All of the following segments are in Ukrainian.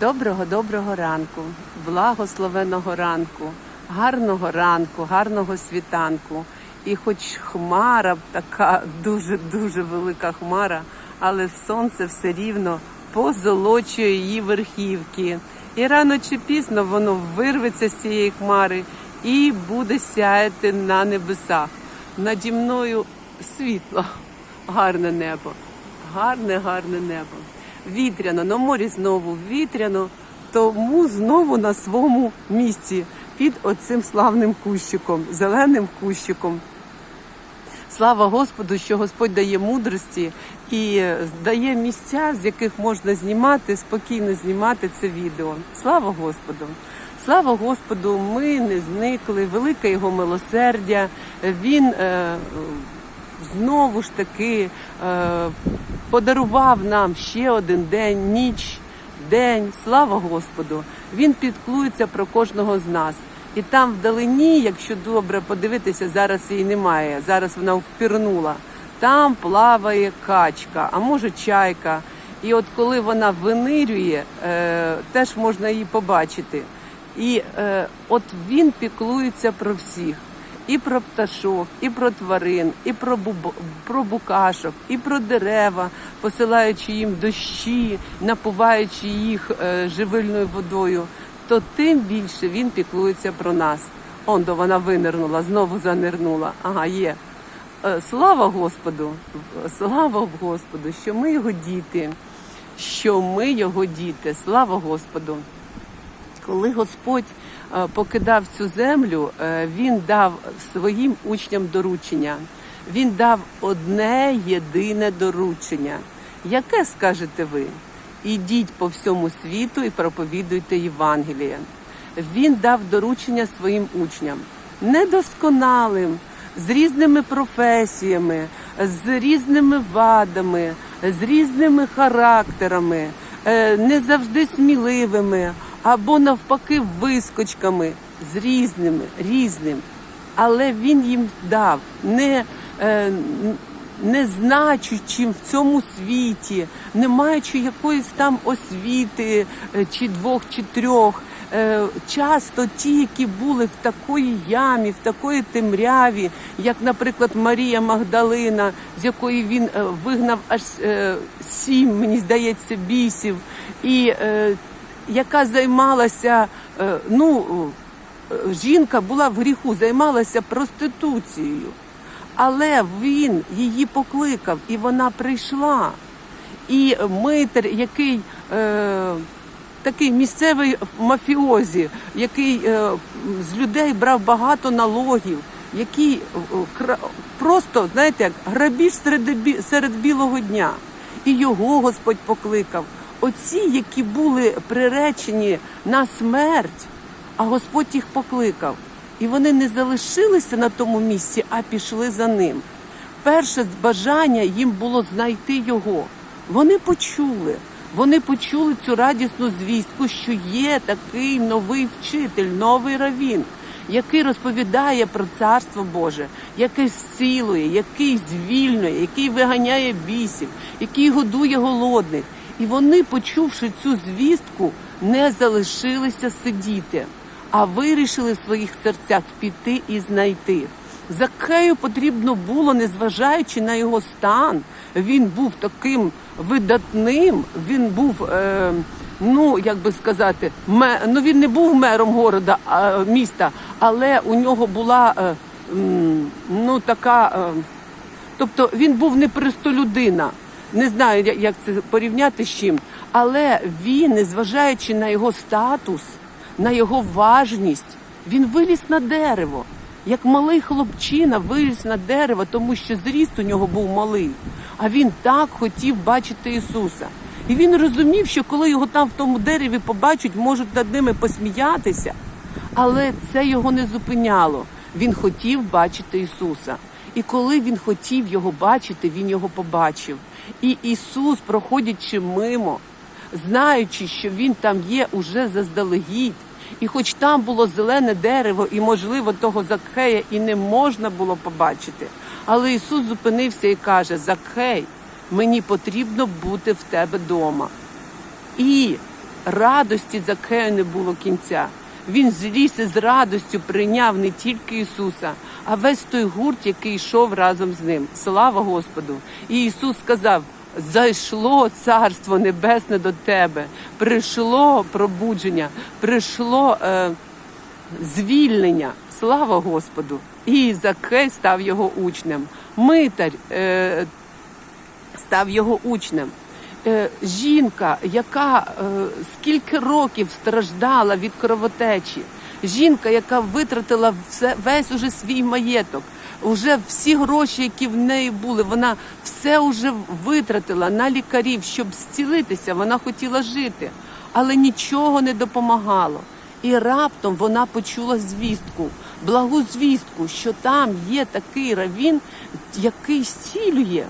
Доброго доброго ранку, благословеного ранку, гарного ранку, гарного світанку. І хоч хмара така дуже дуже велика хмара, але сонце все рівно позолочує її верхівки. І рано чи пізно воно вирветься з цієї хмари і буде сяяти на небесах. Наді мною світло, гарне небо, гарне, гарне небо. Вітряно, на морі знову вітряно, тому знову на своєму місці під оцим славним кущиком, зеленим кущиком. Слава Господу, що Господь дає мудрості і дає місця, з яких можна знімати, спокійно знімати це відео. Слава Господу! Слава Господу! Ми не зникли, велике його милосердя. Він е, знову ж таки е, подарував нам ще один день, ніч, день. Слава Господу! Він піклується про кожного з нас. І там вдалині, якщо добре подивитися, зараз її немає. Зараз вона впірнула. Там плаває качка, а може чайка. І от коли вона винирює, е, теж можна її побачити. І е, от він піклується про всіх. І про пташок, і про тварин, і про буб... про букашок, і про дерева, посилаючи їм дощі, напуваючи їх е, живильною водою, то тим більше він піклується про нас. Он до вона винирнула, знову занирнула. Ага, є. Е, Слава Господу! Слава Господу, що ми його діти, що ми його діти. Слава Господу! Коли Господь покидав цю землю, е, він дав своїм учням доручення. Він дав одне єдине доручення. Яке скажете ви? Ідіть по всьому світу і проповідуйте Євангеліє. Він дав доручення своїм учням, недосконалим, з різними професіями, з різними вадами, з різними характерами, е, не завжди сміливими або навпаки вискочками, з різними, різним. Але він їм дав не, е, не значучим в цьому світі, не маючи якоїсь там освіти е, чи двох, чи трьох. Е, Часто ті, які були в такої ямі, в такої темряві, як, наприклад, Марія Магдалина, з якої він е, вигнав аж сім, мені здається, бісів, і яка займалася, е, ну, е, жінка була в гріху, займалася проституцією. Але він її покликав, і вона прийшла. І митер, який е, такий місцевий мафіозі, який е, з людей брав багато налогів, який е, просто, знаєте, як грабіж серед, серед білого дня. І його Господь покликав. Оці, які були приречені на смерть, а Господь їх покликав. І вони не залишилися на тому місці, а пішли за ним. Перше бажання їм було знайти його. Вони почули. Вони почули цю радісну звістку, що є такий новий вчитель, новий равін, який розповідає про царство Боже, який зцілує, який звільнює, який виганяє бісів, який годує голодних. І вони, почувши цю звістку, не залишилися сидіти, а вирішили в своїх серцях піти і знайти. Закею потрібно було, незважаючи на його стан, він був таким видатним, він був, е, ну як би сказати, ме, ну він не був мером города, а, міста, але у нього була е, ну така, е, тобто він був не людина. Не знаю, як це порівняти з чим, але він, незважаючи на його статус, на його важність, він виліз на дерево. Як малий хлопчина виліз на дерево, тому що зріст у нього був малий. А він так хотів бачити Ісуса. І він розумів, що коли його там в тому дереві побачать, можуть над ними посміятися. Але це його не зупиняло. Він хотів бачити Ісуса. І коли він хотів його бачити, він його побачив. І Ісус, проходячи мимо, знаючи, що він там є уже заздалегідь, і хоч там було зелене дерево, і, можливо, того Закхея і не можна було побачити, але Ісус зупинився і каже: Закхей, мені потрібно бути в тебе дома. І радості Закею не було кінця. Він зліз і з радостю прийняв не тільки Ісуса, а весь той гурт, який йшов разом з ним. Слава Господу! І Ісус сказав: зайшло Царство Небесне до тебе, прийшло пробудження, прийшло е, звільнення. Слава Господу! І Закей став його учнем. Митар е, став його учнем. Е, жінка, яка е, скільки років страждала від кровотечі, жінка, яка витратила все, весь уже свій маєток, вже всі гроші, які в неї були, вона все вже витратила на лікарів, щоб зцілитися. Вона хотіла жити, але нічого не допомагало. І раптом вона почула звістку, благу звістку, що там є такий равін, який зцілює.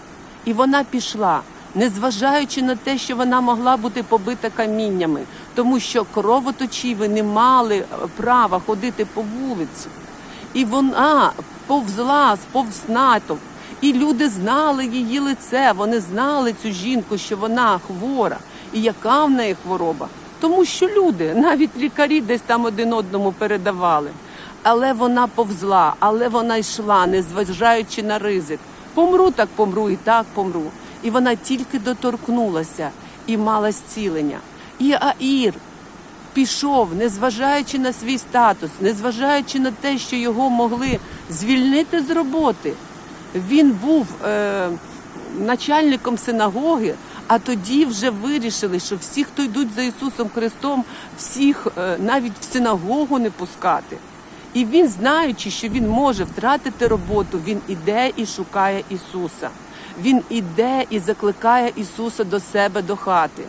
І вона пішла, незважаючи на те, що вона могла бути побита каміннями, тому що кровоточіви не мали е, права ходити по вулиці. І вона повзла повз натовп. І люди знали її лице, вони знали цю жінку, що вона хвора, і яка в неї хвороба. Тому що люди, навіть лікарі, десь там один одному передавали. Але вона повзла, але вона йшла, незважаючи на ризик. Помру, так помру, і так помру. І вона тільки доторкнулася і мала зцілення. І Аїр пішов, незважаючи на свій статус, незважаючи на те, що його могли звільнити з роботи. Він був е, начальником синагоги, а тоді вже вирішили, що всі, хто йдуть за Ісусом Христом, всіх е, навіть в синагогу не пускати. І він, знаючи, що він може втратити роботу, він іде і шукає Ісуса. Він іде і закликає Ісуса до себе до хати.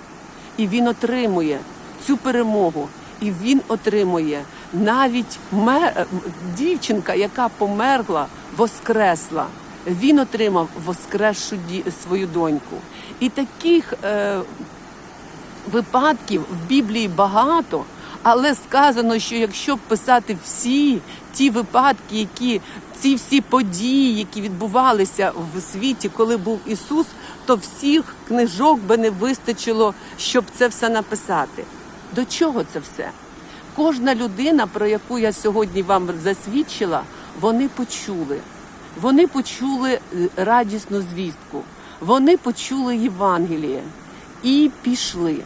І він отримує цю перемогу. І він отримує навіть мер... дівчинка, яка померла, воскресла. Він отримав воскресшу ді... свою доньку. І таких е... випадків в Біблії багато. Але сказано, що якщо писати всі ті випадки, які ці всі події, які відбувалися в світі, коли був Ісус, то всіх книжок би не вистачило, щоб це все написати. До чого це все? Кожна людина, про яку я сьогодні вам засвідчила, вони почули. Вони почули радісну звістку, вони почули Євангеліє і пішли.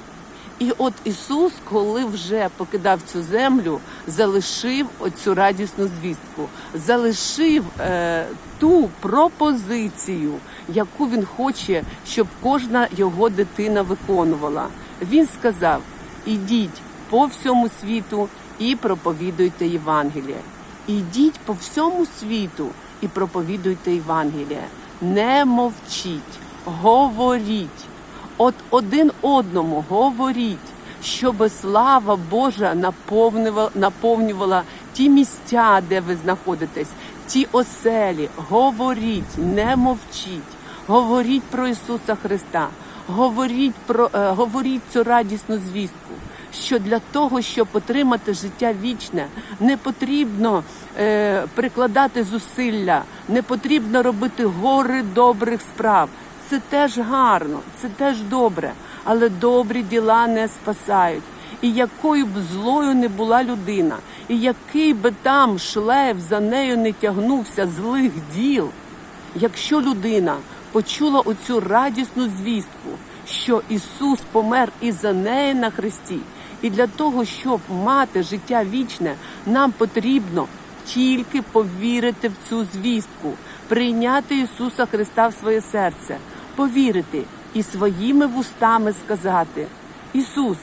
І от Ісус, коли вже покидав цю землю, залишив оцю радісну звістку, залишив е, ту пропозицію, яку він хоче, щоб кожна його дитина виконувала. Він сказав: ідіть по всьому світу і проповідуйте Євангеліє. Ідіть по всьому світу і проповідуйте Євангеліє. Не мовчіть, говоріть. От один одному говоріть, щоб слава Божа наповнювала, наповнювала ті місця, де ви знаходитесь, ті оселі. Говоріть, не мовчіть, говоріть про Ісуса Христа, говоріть про е, говоріть цю радісну звістку. Що для того, щоб отримати життя вічне, не потрібно е, прикладати зусилля, не потрібно робити гори добрих справ. Це теж гарно, це теж добре, але добрі діла не спасають. І якою б злою не була людина, і який би там шлейф за нею не тягнувся злих діл, якщо людина почула оцю радісну звістку, що Ісус помер і за неї на хресті, і для того, щоб мати життя вічне, нам потрібно тільки повірити в цю звістку, прийняти Ісуса Христа в своє серце повірити і своїми вустами сказати: Ісус,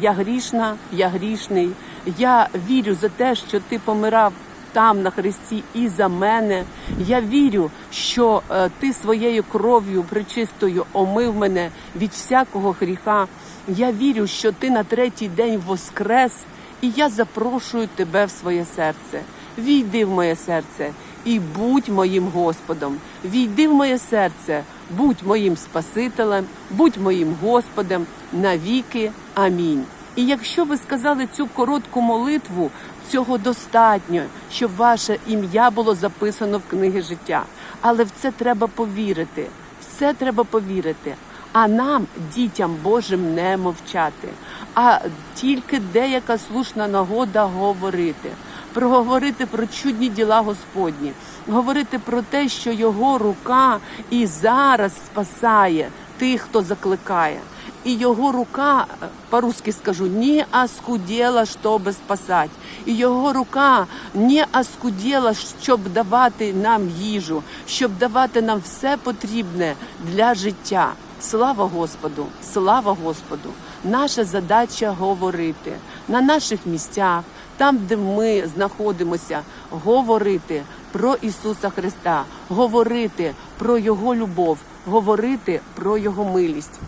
я грішна, я грішний, я вірю за те, що Ти помирав там на Христі і за мене. Я вірю, що е, Ти своєю кров'ю причистою омив мене від всякого гріха. Я вірю, що ти на третій день воскрес, і я запрошую тебе в своє серце. Війди в моє серце і будь моїм Господом. Війди в моє серце, будь моїм Спасителем, будь моїм Господом навіки. Амінь. І якщо ви сказали цю коротку молитву, цього достатньо, щоб ваше ім'я було записано в книги життя. Але в це треба повірити. В це треба повірити. А нам, дітям Божим, не мовчати. а тільки деяка слушна нагода говорити. Проговорити про чудні діла Господні, говорити про те, що його рука і зараз спасає тих, хто закликає. І його рука, по-русски скажу, не оскудела, щоб спасати. І його рука не оскудела, щоб давати нам їжу, щоб давати нам все потрібне для життя. Слава Господу! Слава Господу! Наша задача говорити на наших місцях, там, де ми знаходимося, говорити про Ісуса Христа, говорити про Його любов, говорити про Його милість.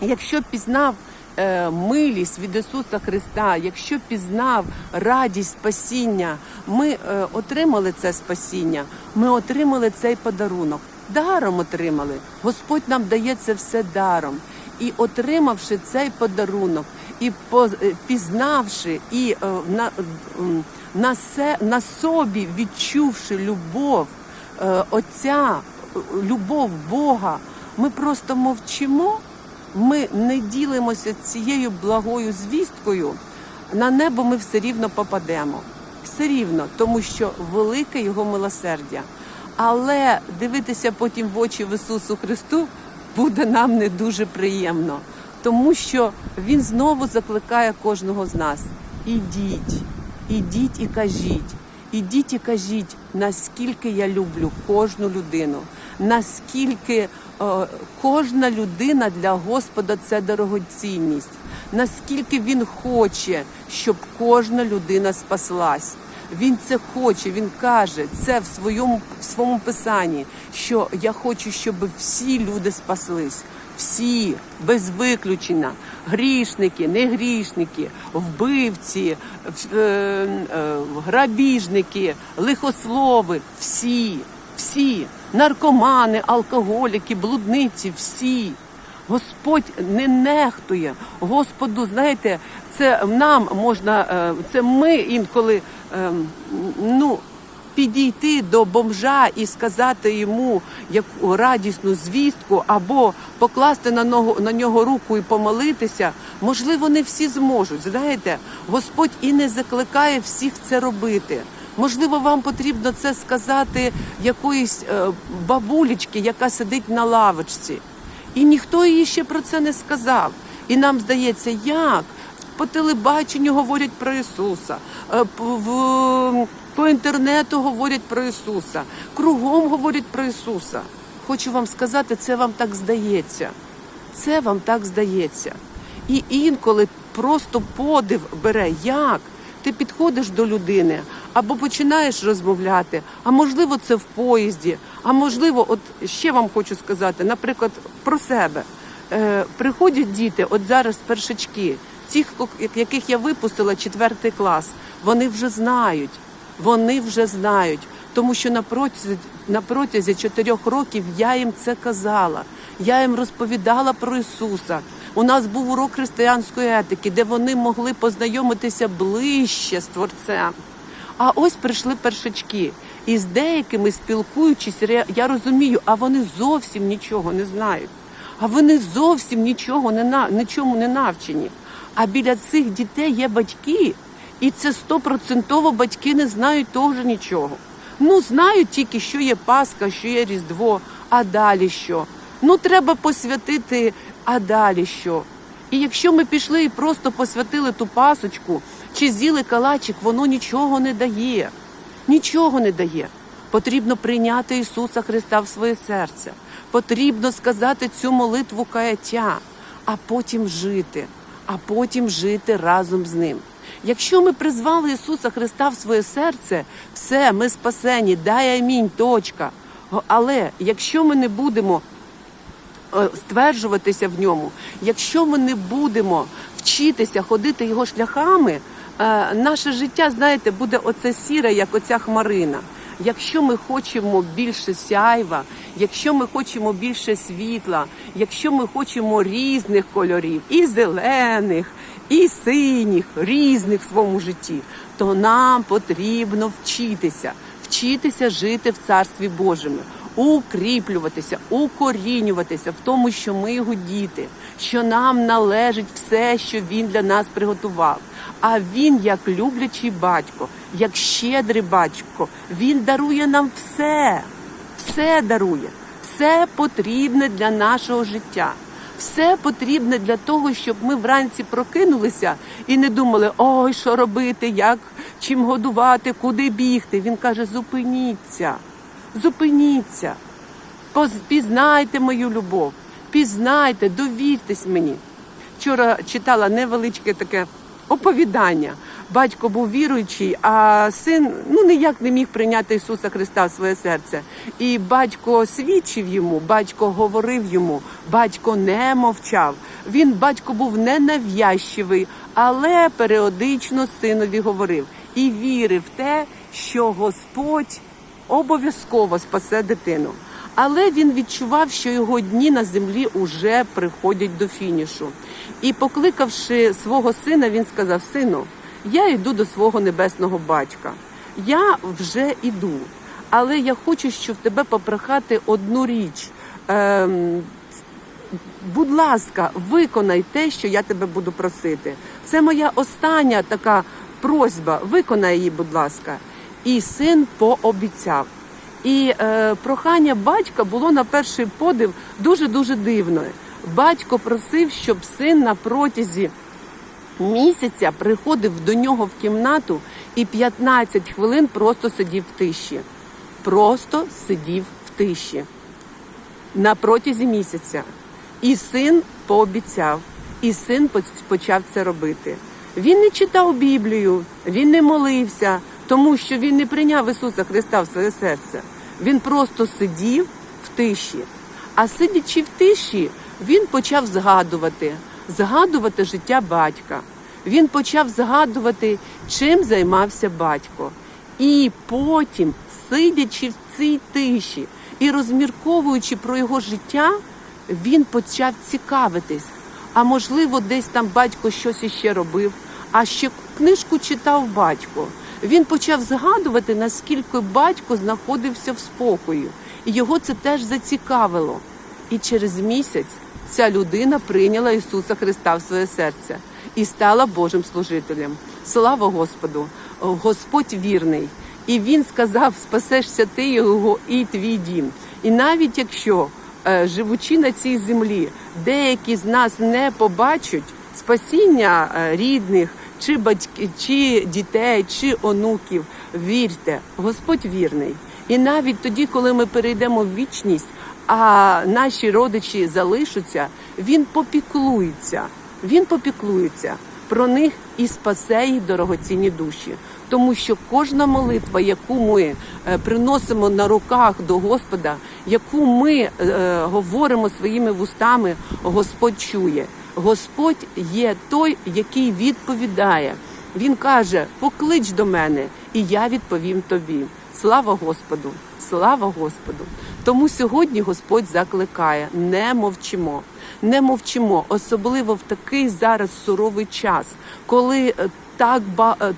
Якщо пізнав е, милість від Ісуса Христа, якщо пізнав радість спасіння, ми е, отримали це спасіння, ми отримали цей подарунок. Даром отримали. Господь нам дає це все даром. І отримавши цей подарунок, і е, пізнавши, і е, на, на, се, на собі відчувши любов е, Отця, е, любов Бога, ми просто мовчимо ми не ділимося цією благою звісткою, на небо ми все рівно попадемо. Все рівно, тому що велике його милосердя. Але дивитися потім в очі в Ісусу Христу буде нам не дуже приємно, тому що Він знову закликає кожного з нас: ідіть, ідіть і кажіть. Ідіть і кажіть, наскільки я люблю кожну людину, наскільки е, кожна людина для Господа це дорогоцінність, наскільки він хоче, щоб кожна людина спаслась. Він це хоче, він каже це в своєму в своєму писанні, що я хочу, щоб всі люди спаслись. Всі без виключення, грішники, не грішники, вбивці, е, е, грабіжники, лихослови, всі, всі, наркомани, алкоголіки, блудниці, всі. Господь не нехтує. Господу, знаєте, це нам можна, е, це ми інколи ем, ну, підійти до бомжа і сказати йому яку радісну звістку, або покласти на ногу на нього руку і помолитися. Можливо, не всі зможуть. Знаєте, Господь і не закликає всіх це робити. Можливо, вам потрібно це сказати якоїсь е, бабулечки, яка сидить на лавочці. І ніхто їй ще про це не сказав. І нам здається, як по телебаченню говорять про Ісуса, е, в, по інтернету говорять про Ісуса, кругом говорять про Ісуса. Хочу вам сказати, це вам так здається. Це вам так здається. І інколи просто подив бере, як ти підходиш до людини або починаєш розмовляти, а можливо, це в поїзді, а можливо, от ще вам хочу сказати, наприклад, про себе. Е, приходять діти, от зараз першачки, хто- яких я випустила четвертий клас, вони вже знають, вони вже знають, тому що на протязі, на протязі чотирьох років я їм це казала. Я їм розповідала про Ісуса. У нас був урок християнської етики, де вони могли познайомитися ближче з Творцем. А ось прийшли першачки. І з деякими спілкуючись, я розумію, а вони зовсім нічого не знають. А вони зовсім нічого не нічому не навчені. А біля цих дітей є батьки, і це стопроцентово батьки не знають теж нічого. Ну, знають тільки, що є Пасха, що є Різдво, а далі що? Ну, треба посвятити, а далі що? І якщо ми пішли і просто посвятили ту пасочку чи з'їли калачик, воно нічого не дає. Нічого не дає. Потрібно прийняти Ісуса Христа в своє серце. Потрібно сказати цю молитву каяття, а потім жити, а потім жити разом з ним. Якщо ми призвали Ісуса Христа в своє серце, все, ми спасені, дай амінь, точка. Але якщо ми не будемо е, стверджуватися в ньому, якщо ми не будемо вчитися ходити його шляхами, е, наше життя, знаєте, буде оце сіре, як оця хмарина. Якщо ми хочемо більше сяйва, якщо ми хочемо більше світла, якщо ми хочемо різних кольорів, і зелених, і синіх, різних в своєму житті, то нам потрібно вчитися, вчитися жити в Царстві Божому. укріплюватися, укорінюватися в тому, що ми його діти, що нам належить все, що він для нас приготував. А він, як люблячий батько, як щедрий батько, він дарує нам все, все дарує, все потрібне для нашого життя. Все потрібне для того, щоб ми вранці прокинулися і не думали, ой, що робити, як чим годувати, куди бігти. Він каже: зупиніться, зупиніться, пізнайте мою любов, пізнайте, довіртесь мені. Вчора читала невеличке таке оповідання. Батько був віруючий, а син ну ніяк не міг прийняти Ісуса Христа в своє серце. І батько свідчив йому, батько говорив йому, батько не мовчав. Він батько був ненав'язчивий, але періодично синові говорив і вірив в те, що Господь обов'язково спасе дитину. Але він відчував, що його дні на землі уже приходять до фінішу. І, покликавши свого сина, він сказав: Сину, я йду до свого небесного батька. Я вже йду, але я хочу, щоб тебе попрохати одну річ. Ем, будь ласка, виконай те, що я тебе буду просити. Це моя остання така просьба. Виконай її, будь ласка. І син пообіцяв. І е, прохання батька було на перший подив дуже дуже дивною. Батько просив, щоб син на протязі місяця приходив до нього в кімнату і 15 хвилин просто сидів в тиші. Просто сидів в тиші на протязі місяця. І син пообіцяв, і син почав це робити. Він не читав Біблію, він не молився, тому що він не прийняв Ісуса Христа в своє серце. Він просто сидів в тиші. А сидячи в тиші, він почав згадувати, згадувати життя батька. Він почав згадувати, чим займався батько. І потім, сидячи в цій тиші і розмірковуючи про його життя, він почав цікавитись. А можливо, десь там батько щось іще робив, а ще книжку читав батько. Він почав згадувати, наскільки батько знаходився в спокою, і його це теж зацікавило. І через місяць ця людина прийняла Ісуса Христа в своє серце і стала Божим служителем. Слава Господу! Господь вірний. І він сказав: спасешся ти його і твій дім. І навіть якщо, е, живучи на цій землі, деякі з нас не побачать спасіння е, рідних, чи батьків, чи дітей, чи онуків, вірте, Господь вірний. І навіть тоді, коли ми перейдемо в вічність, а наші родичі залишаться, він попіклується. Він попіклується про них і спасе їх дорогоцінні душі. Тому що кожна молитва, яку ми е, приносимо на руках до Господа, яку ми е, говоримо своїми вустами, Господь чує. Господь є той, який відповідає. Він каже: поклич до мене, і я відповім тобі. Слава Господу! Слава Господу! Тому сьогодні Господь закликає: не мовчимо, не мовчимо, особливо в такий зараз суровий час, коли е, так е,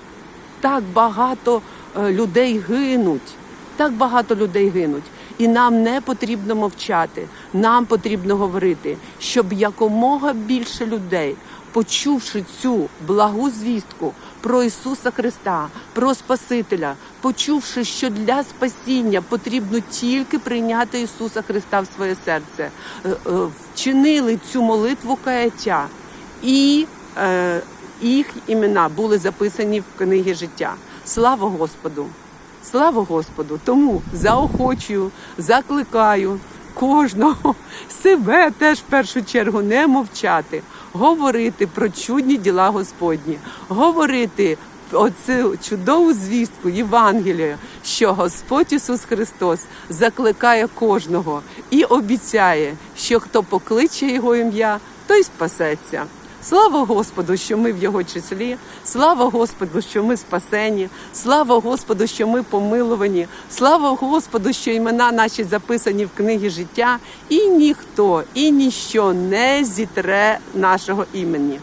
так багато е, людей гинуть. Так багато людей гинуть. І нам не потрібно мовчати. Нам потрібно говорити, щоб якомога більше людей, почувши цю благу звістку про Ісуса Христа, про Спасителя, почувши, що для спасіння потрібно тільки прийняти Ісуса Христа в своє серце, е, е, вчинили цю молитву каяття і е, їх імена були записані в книгі життя. Слава Господу! Слава Господу! Тому заохочую, закликаю кожного себе теж в першу чергу не мовчати, говорити про чудні діла Господні, говорити оцю чудову звістку Євангелія, що Господь Ісус Христос закликає кожного і обіцяє, що хто покличе Його ім'я, той спасеться. Слава Господу, що ми в його числі. Слава Господу, що ми спасені. Слава Господу, що ми помилувані. Слава Господу, що імена наші записані в книгі життя, і ніхто і ніщо не зітре нашого імені.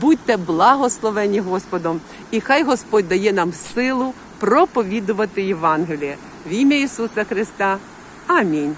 Будьте благословені Господом, і хай Господь дає нам силу проповідувати Євангеліє в ім'я Ісуса Христа. Амінь.